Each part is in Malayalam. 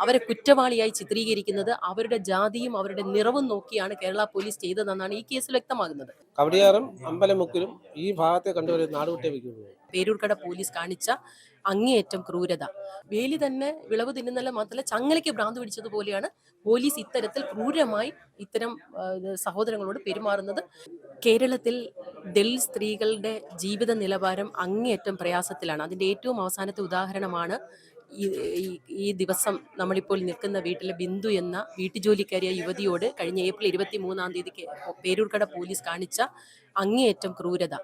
അവരെ കുറ്റവാളിയായി ചിത്രീകരിക്കുന്നത് അവരുടെ ജാതിയും അവരുടെ നിറവും നോക്കിയാണ് കേരള പോലീസ് ചെയ്തതെന്നാണ് ഈ കേസിൽ വ്യക്തമാകുന്നത്. കവടിയാറും അമ്പലമുക്കിലും ഈ ഭാഗത്തെ കണ്ടുവരുന്ന നാടുവിട്ടേ പേരൂർക്കട പോലീസ് കാണിച്ച അങ്ങേയറ്റം ക്രൂരത. വേലി തന്നെ വിളവ് തിന്നുന്നല്ല മാത്രമല്ല ചങ്ങലയ്ക്ക് ഭ്രാന്ത് പിടിച്ചതുപോലെയാണ് പോലീസ് ഇത്തരത്തിൽ ക്രൂരമായി ഇത്തരം സഹോദരങ്ങളോട് പെരുമാറുന്നത്. കേരളത്തിൽ ദളിത് സ്ത്രീകളുടെ ജീവിത നിലവാരം അങ്ങേയറ്റം പ്രയാസത്തിലാണ്. അതിന്റെ ഏറ്റവും അവസാനത്തെ ഉദാഹരണമാണ് ഈ ഈ- ദിവസം നമ്മളിപ്പോൾ നിൽക്കുന്ന വീട്ടിലെ ബിന്ദു എന്ന വീട്ടുജോലിക്കാരിയായ യുവതിയോട് കഴിഞ്ഞ ഏപ്രിൽ ഇരുപത്തി മൂന്നാം തീയതിക്ക് പേരൂർക്കട പോലീസ് കാണിച്ച അങ്ങേയറ്റം ക്രൂരത.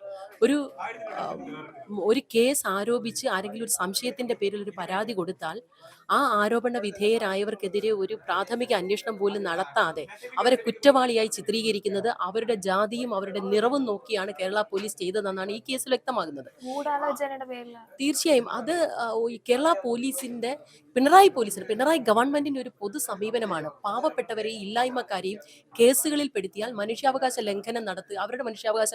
ഒരു ഒരു കേസ് ആരോപിച്ച് ആരെങ്കിലും ഒരു സംശയത്തിന്റെ പേരിൽ ഒരു പരാതി കൊടുത്താൽ ആ ആരോപണ വിധേയരായവർക്കെതിരെ ഒരു പ്രാഥമിക അന്വേഷണം പോലും നടത്താതെ അവരെ കുറ്റവാളിയായി ചിത്രീകരിക്കുന്നത് അവരുടെ ജാതിയും അവരുടെ നിറവും നോക്കിയാണ് കേരള പോലീസ് ചെയ്തതെന്നാണ് ഈ കേസിൽ വ്യക്തമാകുന്നത്. തീർച്ചയായും അത് കേരള പോലീസിന്റെ പിണറായി പോലീസിന് പിണറായി ഗവൺമെന്റിന്റെ ഒരു പൊതു സമീപനമാണ്. പാവപ്പെട്ടവരെയും ഇല്ലായ്മക്കാരെയും കേസുകളിൽ പെടുത്തിയാൽ മനുഷ്യാവകാശ ലംഘനം നടത്തുക അവരുടെ മനുഷ്യാവകാശ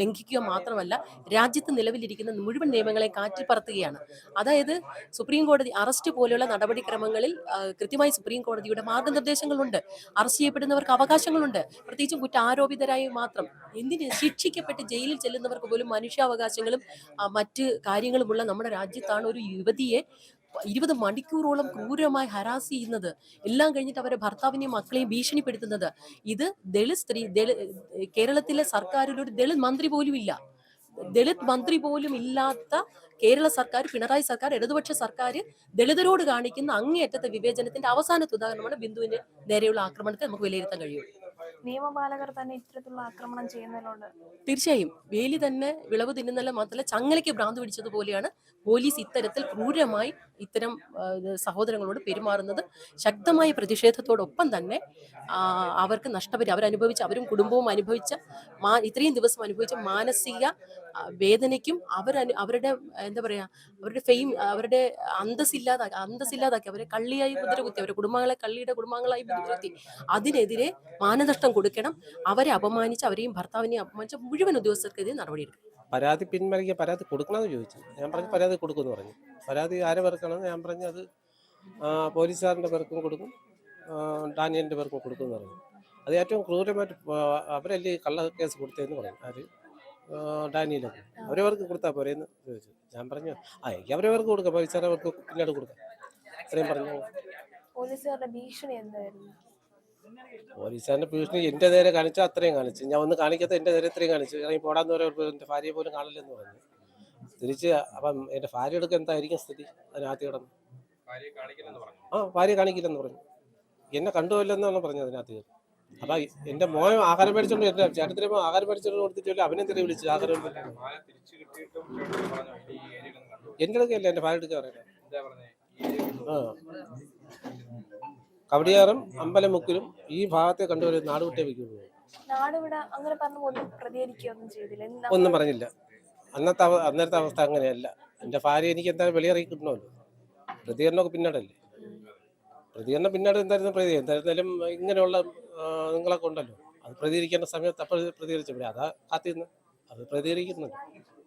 ലംഘിക്കുക മാത്രമല്ല രാജ്യത്ത് നിലവിലിരിക്കുന്ന മുഴുവൻ നിയമങ്ങളെ കാറ്റിപ്പറത്തുകയാണ്. അതായത് സുപ്രീം കോടതി അറസ്റ്റ് പോലെയുള്ള നടപടിക്രമങ്ങളിൽ കൃത്യമായി സുപ്രീം കോടതിയുടെ മാർഗനിർദ്ദേശങ്ങളുണ്ട്. അറസ്റ്റ് ചെയ്യപ്പെടുന്നവർക്ക് അവകാശങ്ങളുണ്ട്. പ്രത്യേകിച്ചും കുറ്റാരോപിതരായി മാത്രം. എന്തിന് ശിക്ഷിക്കപ്പെട്ട് ജയിലിൽ ചെല്ലുന്നവർക്ക് പോലും മനുഷ്യാവകാശങ്ങളും മറ്റ് കാര്യങ്ങളുമുള്ള നമ്മുടെ രാജ്യത്താണ് ഒരു യുവതിയെ ഇരുപത് മണിക്കൂറോളം ക്രൂരമായി ഹരാസ് ചെയ്യുന്നത് എല്ലാം കഴിഞ്ഞിട്ട് അവരെ ഭർത്താവിനെയും മക്കളെയും ഭീഷണിപ്പെടുത്തുന്നത്. ഇത് ദളിത് സ്ത്രീ കേരളത്തിലെ സർക്കാരിൽ ഒരു ദളിത് മന്ത്രി പോലും ഇല്ല. ദളിത് മന്ത്രി പോലും ഇല്ലാത്ത കേരള സർക്കാർ പിണറായി സർക്കാർ ഇടതുപക്ഷ സർക്കാർ ദളിതരോട് കാണിക്കുന്ന അങ്ങേയറ്റത്തെ വിവേചനത്തിന്റെ അവസാനത്തെ ഉദാഹരണമാണ് ബിന്ദുവിന് നേരെയുള്ള ആക്രമണത്തെ നമുക്ക് വിലയിരുത്താൻ കഴിയും നിയമപാലകർ തന്നെ ഇത്തരത്തിലുള്ള ആക്രമണം ചെയ്യുന്നതിനോട് തീർച്ചയായും. വേലി തന്നെ വിളവ് തിന്നുന്നല്ല മാത്രമല്ല ചങ്ങലയ്ക്ക് ഭ്രാന്ത് പിടിച്ചതുപോലെയാണ് പോലീസ് ഇത്തരത്തിൽ ക്രൂരമായി ഇത്തരം സഹോദരങ്ങളോട് പെരുമാറുന്നത്. ശക്തമായ പ്രതിഷേധത്തോടൊപ്പം തന്നെ അവർക്ക് നഷ്ടപരി അവരനുഭവിച്ച അവരും കുടുംബവും അനുഭവിച്ച ഇത്രയും ദിവസം അനുഭവിച്ച മാനസിക വേദനയ്ക്കും അവർ അവരുടെ എന്താ പറയാ അവരുടെ ഫെയിം അവരുടെ അന്തസ്സില്ലാതാക്കി അന്തസ്സില്ലാതാക്കി അവരെ കള്ളിയായി മുദ്രകുത്തി അവരുടെ കുടുംബങ്ങളെ കള്ളിയുടെ കുടുംബങ്ങളായി മുദ്രകുത്തി അതിനെതിരെ മാനനഷ്ടം കൊടുക്കണം അവരെ അപമാനിച്ച് അവരെയും ഭർത്താവിനെയും അപമാനിച്ച മുഴുവൻ ഉദ്യോഗസ്ഥർക്കെതിരെ നടപടിയെടുക്കും പരാതി പിൻവലിക്കുക പരാതി കൊടുക്കണമെന്ന് ചോദിച്ചു. ഞാൻ പറഞ്ഞു പരാതി കൊടുക്കുമെന്ന് പറഞ്ഞു. പരാതി ആരെ പേർക്കാണെന്ന് ഞാൻ പറഞ്ഞു അത് പോലീസുകാരന്റെ പേർക്കും കൊടുക്കും ഡാനിയന്റെ ഡാനിയലിന്റെ പേർക്കും കൊടുക്കും എന്ന് പറഞ്ഞു. അത് ഏറ്റവും ക്രൂരമായിട്ട് അവരല്ലേ കള്ള കേസ് കൊടുത്തതെന്ന് പറഞ്ഞു. ആര്? ഡാനിയലൊക്കെ അവരവർക്ക് കൊടുത്താൽ പോരെയെന്ന് ചോദിച്ചു. ഞാൻ പറഞ്ഞു ആ എനിക്ക് അവരവർക്ക് കൊടുക്കാം. പോലീസുകാരെ അവർക്ക് പിന്നീട് കൊടുക്കാം. അത്രയും പറഞ്ഞു. പോലീസുകാരുടെ ഭീഷണി എന്തായിരുന്നു? പോലീസുകാരന്റെ ഭീഷണി എന്റെ നേരെ കാണിച്ചു അത്രയും കാണിച്ചു. ഞാൻ ഒന്ന് കാണിക്കാത്ത എന്റെ നേരെ ഇത്രയും കാണിച്ചു. ഇറങ്ങി പോടാന്ന് പറയുമ്പോൾ എന്റെ ഭാര്യയെ പോലും കാണില്ലെന്ന് പറഞ്ഞു. തിരിച്ച് അപ്പം എന്റെ ഭാര്യ എടുക്കാൻ എന്തായിരിക്കും സ്ഥിതി? അതിനകത്ത് കിടന്ന്. ആ ഭാര്യ കാണിക്കില്ലെന്ന് പറഞ്ഞു. എന്നെ കണ്ടുപോയില്ലെന്നാണ് പറഞ്ഞത് അതിനകത്ത് കയറി അപ്പം എന്റെ മോൻ ആഹാരം മേടിച്ചോണ്ട് എന്റെ ചേട്ടത്തിന് മോൻ ആഹാരം മേടിച്ചോണ്ട് കൊടുത്തിട്ടില്ല അവനെ തന്നെ വിളിച്ചു ആഹാരം എന്റെ അടുക്കല്ല എന്റെ ഭാര്യ എടുക്കാൻ പറയുന്നത് ആ. കവടിയാറും അമ്പലമുക്കിലും ഈ ഭാഗത്തെ കണ്ടുവരെ നാടുവിട്ടേ വയ്ക്കുന്നു നാടിവിടെ അങ്ങനെ പറഞ്ഞു ഒന്നും പ്രതികരിക്കുകയൊന്നും ചെയ്തില്ല. ഒന്നും പറഞ്ഞില്ല. അന്നത്തെ അന്നേരത്തെ അവസ്ഥ അങ്ങനെയല്ല. എന്റെ ഭാര്യ എനിക്ക് എന്തായാലും വെളിയിറങ്ങി കിട്ടണമല്ലോ പ്രതികരണമൊക്കെ പിന്നീടല്ലേ? പ്രതികരണം പിന്നീട് എന്തായിരുന്നു പ്രതി? എന്തായിരുന്നാലും ഇങ്ങനെയുള്ള നിങ്ങളെ കൊണ്ടല്ലോ അത് പ്രതികരിക്കേണ്ട സമയത്ത് അപ്പോൾ പ്രതികരിച്ചു. അതാ കാത്തിരുന്ന്. അത് പ്രതികരിക്കുന്നുണ്ട്.